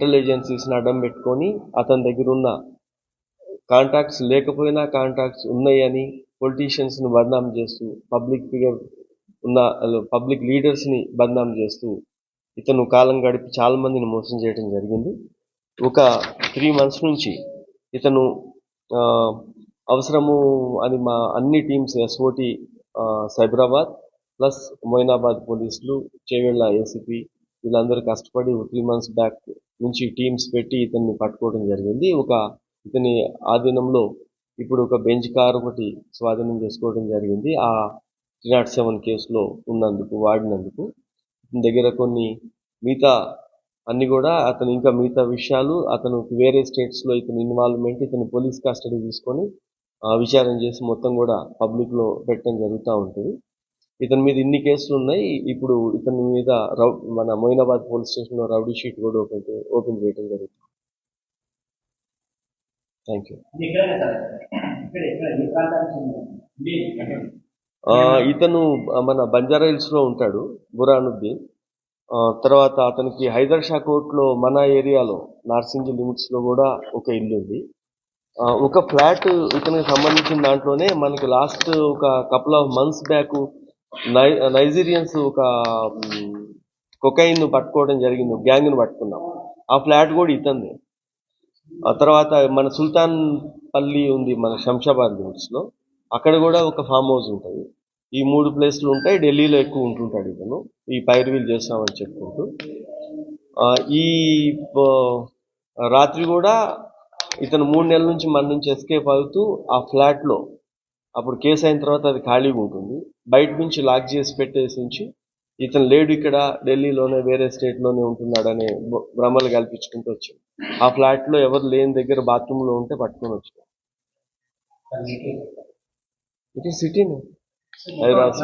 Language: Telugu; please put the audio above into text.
సెంట్రల్ ఏజెన్సీస్ని అడ్డం పెట్టుకొని అతని దగ్గర ఉన్న కాంటాక్ట్స్ లేకపోయినా కాంటాక్ట్స్ ఉన్నాయని పొలిటీషియన్స్ని బద్నాం చేస్తూ పబ్లిక్ ఫిగర్ ఉన్న పబ్లిక్ లీడర్స్ని బద్నాం చేస్తూ ఇతను కాలం గడిపి చాలా మందిని మోసం చేయడం జరిగింది. ఒక త్రీ మంత్స్ నుంచి ఇతను అవసరము అని మా అన్ని teams SOT Cyberabad plus Moinabad పోలీసులు చేవెళ్ళ ఏసీపీ వీళ్ళందరూ కష్టపడి త్రీ మంత్స్ బ్యాక్ నుంచి టీమ్స్ పెట్టి ఇతన్ని పట్టుకోవడం జరిగింది. ఒక ఇతని ఆధీనంలో ఇప్పుడు ఒక బెంచ్ కార్ ఒకటి స్వాధీనం చేసుకోవడం జరిగింది. ఆ త్రీ నాట్ సెవెన్ కేసులో ఉన్నందుకు వాడినందుకు. ఇతని దగ్గర కొన్ని మిగతా అన్ని కూడా అతను ఇంకా మిగతా విషయాలు అతను వేరే స్టేట్స్లో ఇతని ఇన్వాల్వ్మెంట్ ఇతను పోలీస్ కస్టడీ తీసుకొని విచారం విచారణ చేసి మొత్తం కూడా పబ్లిక్లో పెట్టడం జరుగుతూ ఉంటుంది. ఇతని మీద ఇన్ని కేసులు ఉన్నాయి. ఇప్పుడు ఇతని మీద రౌ మన మొయినాబాద్ పోలీస్ స్టేషన్లో రౌడీ షీట్ కూడా ఓపెన్ ఓపెన్ చేయడం జరుగుతుంది థ్యాంక్ యూ. ఇతను మన బంజారా హిల్స్లో ఉంటాడు బురానుద్దీన్. ఆ, తర్వాత అతనికి హైదర్ షా కోర్టులో మన ఏరియాలో నార్సింగి లిమిట్స్లో కూడా ఒక ఇల్లు ఉంది. ఒక ఫ్లాట్ ఇతనికి సంబంధించిన దాంట్లోనే మనకి లాస్ట్ ఒక కపుల్ ఆఫ్ మంత్స్ బ్యాక్ నై నైజీరియన్స్ ఒక కొకైన్ పట్టుకోవడం జరిగింది గ్యాంగ్ను పట్టుకున్నాం. ఆ ఫ్లాట్ కూడా ఇతంది ఆ తర్వాత మన సుల్తాన్ పల్లి ఉంది మన శంషాబాద్ లిమిట్స్లో అక్కడ కూడా ఒక ఫామ్ హౌస్ ఉంటుంది. ఈ మూడు ప్లేస్లు ఉంటాయి ఢిల్లీలో ఎక్కువ ఉంటుంటాడు ఇతను. ఈ పైరువీలు చేస్తామని చెప్పుకుంటూ. ఈ రాత్రి కూడా ఇతను మూడు నెలల నుంచి మన నుంచి ఎస్కేప్ అవుతూ ఆ ఫ్లాట్లో అప్పుడు కేసు అయిన తర్వాత అది ఖాళీగా ఉంటుంది. బయట నుంచి లాక్ చేసి పెట్టేసి ఉంచి ఇతను లేడు ఇక్కడ ఢిల్లీలోనే వేరే స్టేట్లోనే ఉంటున్నాడనే భ్ర- భ్రమలు కల్పించుకుంటూ వచ్చాం ఆ ఫ్లాట్లో ఎవరు లేని దగ్గర బాత్రూమ్లో ఉంటే పట్టుకొని వచ్చాం ఇట్ ఈ సిటీనే హైదరాబాద్